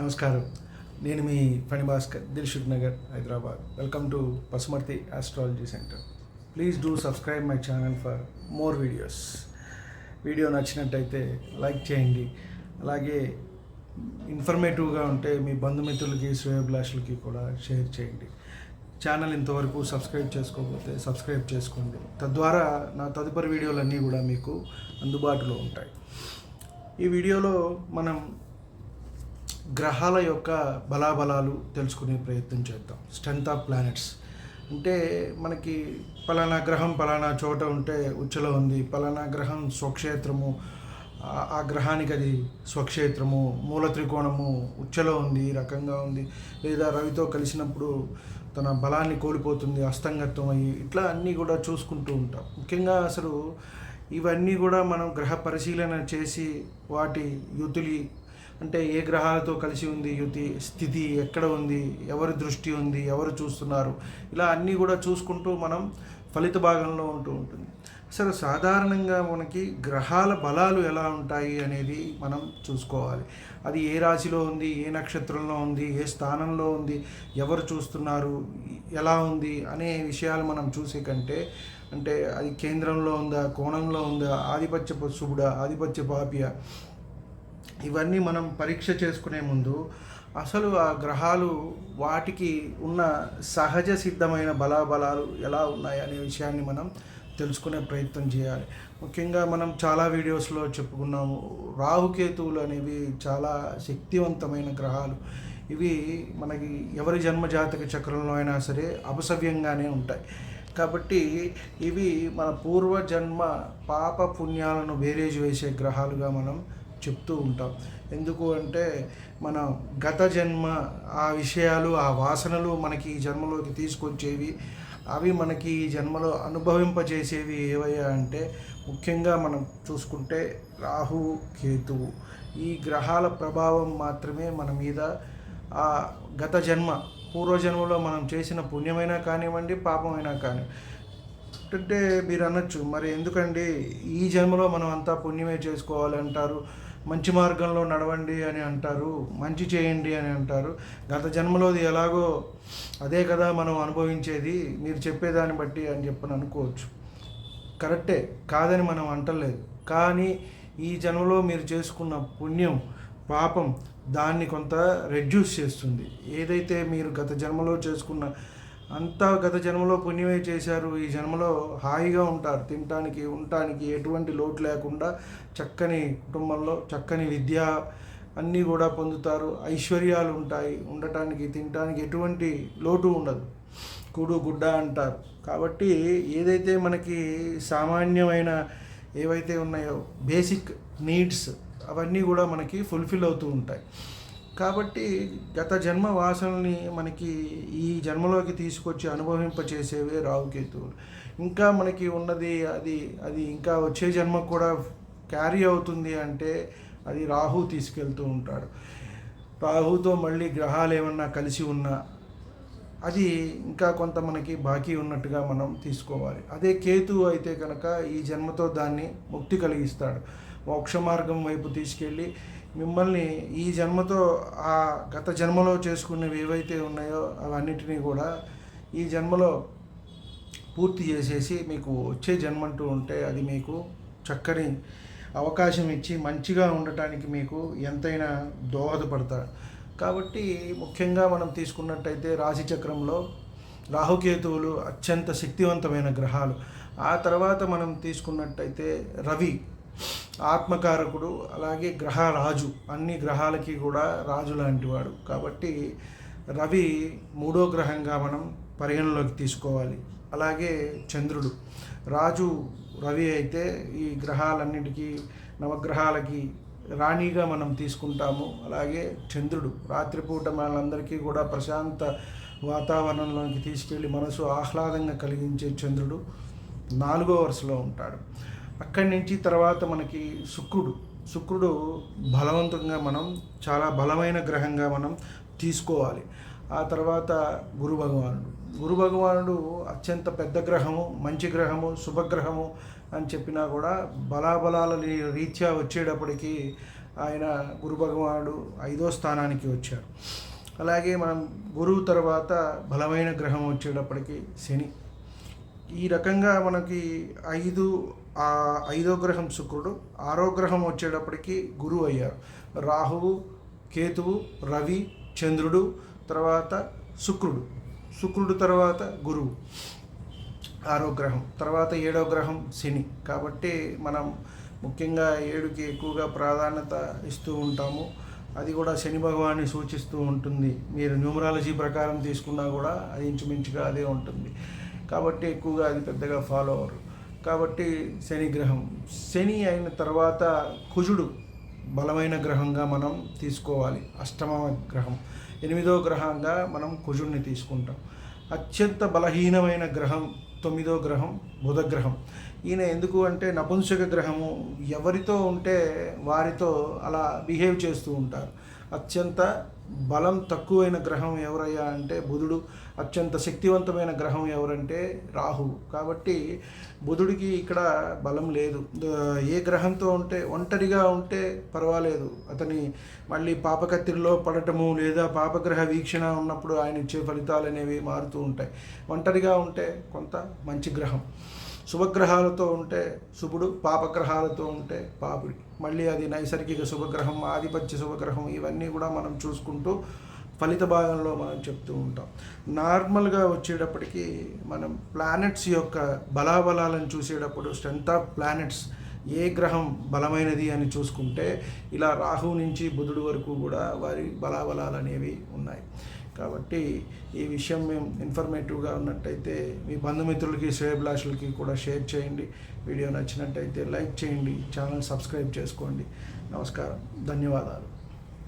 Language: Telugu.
నమస్కారం. నేను మీ Phani Bhaskar Dilsukh Nagar Hyderabad. Welcome to Pasumarthi astrology centre please do subscribe my channel for more videos video నచ్చినట్టయితే లైక్ చేయండి. అలాగే ఇన్ఫర్మేటివ్గా ఉంటే మీ బంధుమిత్రులకి శ్రేయోభిలాషులకి కూడా షేర్ చేయండి. ఛానల్ ఇంతవరకు సబ్స్క్రైబ్ చేసుకోకపోతే సబ్స్క్రైబ్ చేసుకోండి. తద్వారా నా తదుపరి వీడియోలన్నీ కూడా మీకు అందుబాటులో ఉంటాయి. ఈ వీడియోలో మనం గ్రహాల యొక్క బలాబలాలు తెలుసుకునే ప్రయత్నం చేద్దాం. స్ట్రెంత్ ఆఫ్ ప్లానెట్స్ అంటే మనకి పలానా గ్రహం పలానా చోట ఉంటే ఉచ్చలో ఉంది పలానా గ్రహం స్వక్షేత్రము ఆ- ఆ గ్రహానికి అది స్వక్షేత్రము మూల త్రికోణము ఉచ్చలో ఉంది ఈ రకంగా ఉంది. లేదా రవితో కలిసినప్పుడు తన బలాన్ని కోల్పోతుంది అస్తంగత్వం అయ్యి ఇట్లా అన్నీ కూడా చూసుకుంటూ ఉంటాం. ముఖ్యంగా అసలు ఇవన్నీ కూడా మనం గ్రహ పరిశీలన చేసి వాటి యుతులి అంటే ఏ గ్రహాలతో కలిసి ఉంది యుతి స్థితి ఎక్కడ ఉంది ఎవరి దృష్టి ఉంది ఎవరు చూస్తున్నారు ఇలా అన్నీ కూడా చూసుకుంటూ మనం ఫలిత భాగంలో ఉంటూ ఉంటుంది. అసలు సాధారణంగా మనకి గ్రహాల బలాలు ఎలా ఉంటాయి అనేది మనం చూసుకోవాలి. అది ఏ రాశిలో ఉంది ఏ నక్షత్రంలో ఉంది ఏ స్థానంలో ఉంది ఎవరు చూస్తున్నారు ఎలా ఉంది అనే విషయాలు మనం చూసే కంటే అంటే అది కేంద్రంలో ఉందా కోణంలో ఉందా ఆధిపత్య శుభుడా ఆధిపత్య పాపియా ఇవన్నీ మనం పరీక్ష చేసుకునే ముందు అసలు ఆ గ్రహాలు వాటికి ఉన్న సహజ సిద్ధమైన బలాబలాలు ఎలా ఉన్నాయి అనే విషయాన్ని మనం తెలుసుకునే ప్రయత్నం చేయాలి. ముఖ్యంగా మనం చాలా వీడియోస్లో చెప్పుకున్నాము రాహుకేతువులు అనేవి చాలా శక్తివంతమైన గ్రహాలు. ఇవి మనకి ఎవరి జన్మజాతక చక్రంలో అయినా సరే అపసవ్యంగానే ఉంటాయి. కాబట్టి ఇవి మన పూర్వజన్మ పాప పుణ్యాలను బేరేజ్ వేసే గ్రహాలుగా మనం చెప్తూ ఉంటాం. ఎందుకు అంటే మన గత జన్మ ఆ విషయాలు ఆ వాసనలు మనకి ఈ జన్మలోకి తీసుకొచ్చేవి. అవి మనకి ఈ జన్మలో అనుభవింపజేసేవి ఏవయ్యా అంటే ముఖ్యంగా మనం చూసుకుంటే రాహు కేతువు. ఈ గ్రహాల ప్రభావం మాత్రమే మన మీద ఆ గత జన్మ పూర్వజన్మలో మనం చేసిన పుణ్యమైనా కానివ్వండి పాపమైనా కాని అంటే మీరు అనొచ్చు మరి ఎందుకండి? ఈ జన్మలో మనం అంతా పుణ్యమే చేసుకోవాలంటారు. మంచి మార్గంలో నడవండి అని అంటారు మంచి చేయండి అని అంటారు. గత జన్మలోది ఎలాగో అదే కదా మనం అనుభవించేది మీరు చెప్పేదాన్ని బట్టి అని చెప్పని అనుకోవచ్చు. కరెక్టే కాదని మనం అంటలేదు. కానీ ఈ జన్మలో మీరు చేసుకున్న పుణ్యం పాపం దాన్ని కొంత రెడ్యూస్ చేస్తుంది. ఏదైతే మీరు గత జన్మలో చేసుకున్న అంతా గత జన్మలో పుణ్యమే చేశారు. ఈ జన్మలో హాయిగా ఉంటారు. తినటానికి ఉండటానికి ఎటువంటి లోటు లేకుండా చక్కని కుటుంబంలో చక్కని విద్య అన్నీ కూడా పొందుతారు. ఐశ్వర్యాలు ఉంటాయి. ఉండటానికి తినటానికి ఎటువంటి లోటు ఉండదు. కూడు గుడ్డ అంటారు. కాబట్టి ఏదైతే మనకి సామాన్యమైన ఏవైతే ఉన్నాయో బేసిక్ నీడ్స్ అవన్నీ కూడా మనకి ఫుల్ఫిల్ అవుతూ ఉంటాయి. కాబట్టి గత జన్మ వాసనని మనకి ఈ జన్మలోకి తీసుకొచ్చి అనుభవింపచేసేవే రావుకేతువులు ఇంకా మనకి ఉన్నది అది అది ఇంకా వచ్చే జన్మ కూడా క్యారీ అవుతుంది అంటే అది రాహు తీసుకెళ్తూ ఉంటాడు. రాహుతో మళ్ళీ గ్రహాలు ఏమన్నా కలిసి ఉన్నా అది ఇంకా కొంత మనకి బాకీ ఉన్నట్టుగా మనం తీసుకోవాలి. అదే కేతు అయితే కనుక ఈ జన్మతో దాన్ని ముక్తి కలిగిస్తాడు. మోక్ష మార్గం వైపు తీసుకెళ్ళి మిమ్మల్ని ఈ జన్మతో ఆ గత జన్మలో చేసుకున్నవి ఏవైతే ఉన్నాయో అవన్నిటినీ కూడా ఈ జన్మలో పూర్తి చేసేసి మీకు వచ్చే జన్మంటూ ఉంటే అది మీకు చక్కని అవకాశం ఇచ్చి మంచిగా ఉండటానికి మీకు ఎంతైనా దోహదపడతాడు కాబట్టి ముఖ్యంగా మనం తీసుకున్నట్టయితే రాశి చక్రంలో రాహుకేతువులు అత్యంత శక్తివంతమైన గ్రహాలు. ఆ తర్వాత మనం తీసుకున్నట్టయితే రవి. ఆత్మకారకుడు అలాగే గ్రహ రాజు అన్ని గ్రహాలకి కూడా రాజు లాంటివాడు కాబట్టి రవి మూడో గ్రహంగా మనం పరిగణలోకి తీసుకోవాలి. అలాగే చంద్రుడు. రాజు రవి అయితే ఈ గ్రహాలన్నిటికీ నవగ్రహాలకి రాణిగా మనం తీసుకుంటాము. అలాగే చంద్రుడు. రాత్రిపూట మనందరికీ కూడా ప్రశాంత వాతావరణంలోకి తీసుకెళ్ళి మనసు ఆహ్లాదంగా కలిగించే చంద్రుడు నాలుగో వరుసలో ఉంటాడు. అక్కడి నుంచి తర్వాత మనకి శుక్రుడు. శుక్రుడు బలవంతంగా మనం చాలా బలమైన గ్రహంగా మనం తీసుకోవాలి. ఆ తర్వాత గురు భగవానుడు. గురు భగవానుడు అత్యంత పెద్ద గ్రహము మంచి గ్రహము శుభగ్రహము అని చెప్పినా కూడా బలాబలాల రీత్యా వచ్చేటప్పటికి ఆయన గురు భగవానుడు ఐదో స్థానానికి వచ్చారు. అలాగే మనం గురువు తర్వాత బలమైన గ్రహం వచ్చేటప్పటికి శని. ఈ రకంగా మనకి ఐదు ఆ ఐదో గ్రహం శుక్రుడు ఆరో గ్రహం వచ్చేటప్పటికి గురువు అయ్యారు. రాహువు కేతువు రవి చంద్రుడు తర్వాత శుక్రుడు. శుక్రుడు తర్వాత గురువు. ఆరో గ్రహం. తర్వాత ఏడో గ్రహం శని. కాబట్టి మనం ముఖ్యంగా ఏడుకి ఎక్కువగా ప్రాధాన్యత ఇస్తూ ఉంటాము. అది కూడా శని భగవాన్ని సూచిస్తూ ఉంటుంది. మీరు న్యూమరాలజీ ప్రకారం తీసుకున్నా కూడా అది ఇంచుమించుగా అదే ఉంటుంది. కాబట్టి ఎక్కువగా అది పెద్దగా ఫాలో అవ్వరు. కాబట్టి శని గ్రహం. శని అయిన తర్వాత కుజుడు బలమైన గ్రహంగా మనం తీసుకోవాలి. అష్టమ గ్రహం. ఎనిమిదో గ్రహంగా మనం కుజుడిని తీసుకుంటాం. అత్యంత బలహీనమైన గ్రహం తొమ్మిదో గ్రహం బుధ గ్రహం. ఈయన ఎందుకు అంటే నపుంసక గ్రహము. ఎవరితో ఉంటే వారితో అలా బిహేవ్ చేస్తూ ఉంటారు. అత్యంత బలం తక్కువైన గ్రహం ఎవరయ్యా అంటే బుధుడు అత్యంత శక్తివంతమైన గ్రహం ఎవరంటే రాహువు కాబట్టి బుధుడికి ఇక్కడ బలం లేదు. ఏ గ్రహంతో ఉంటే ఒంటరిగా ఉంటే పర్వాలేదు. అతని మళ్ళీ పాపకత్తిరిలో పడటము లేదా పాపగ్రహ వీక్షణ ఉన్నప్పుడు ఆయన ఇచ్చే ఫలితాలు అనేవి మారుతూ ఉంటాయి. ఒంటరిగా ఉంటే కొంత మంచి గ్రహం. శుభగ్రహాలతో ఉంటే శుభుడు పాపగ్రహాలతో ఉంటే పాపుడు. మళ్ళీ అది నైసర్గిక శుభగ్రహం ఆధిపత్య శుభగ్రహం ఇవన్నీ కూడా మనం చూసుకుంటూ ఫలిత భాగంలో మనం చెప్తూ ఉంటాం. నార్మల్గా వచ్చేటప్పటికి మనం ప్లానెట్స్ యొక్క బలాబలాలను చూసేటప్పుడు స్ట్రెంత్ ఆఫ్ ప్లానెట్స్ ఏ గ్రహం బలమైనది అని చూసుకుంటే ఇలా రాహు నుంచి బుధుడు వరకు కూడా వారి బలాబలాలు అనేవి ఉన్నాయి. కాబట్టి ఈ విషయం మేము ఇన్ఫర్మేటివ్గా ఉన్నట్టయితే మీ బంధుమిత్రులకి శ్రేయభిలాషులకి కూడా షేర్ చేయండి. వీడియో నచ్చినట్టయితే లైక్ చేయండి. ఛానల్ సబ్స్క్రైబ్ చేసుకోండి. నమస్కారం. ధన్యవాదాలు.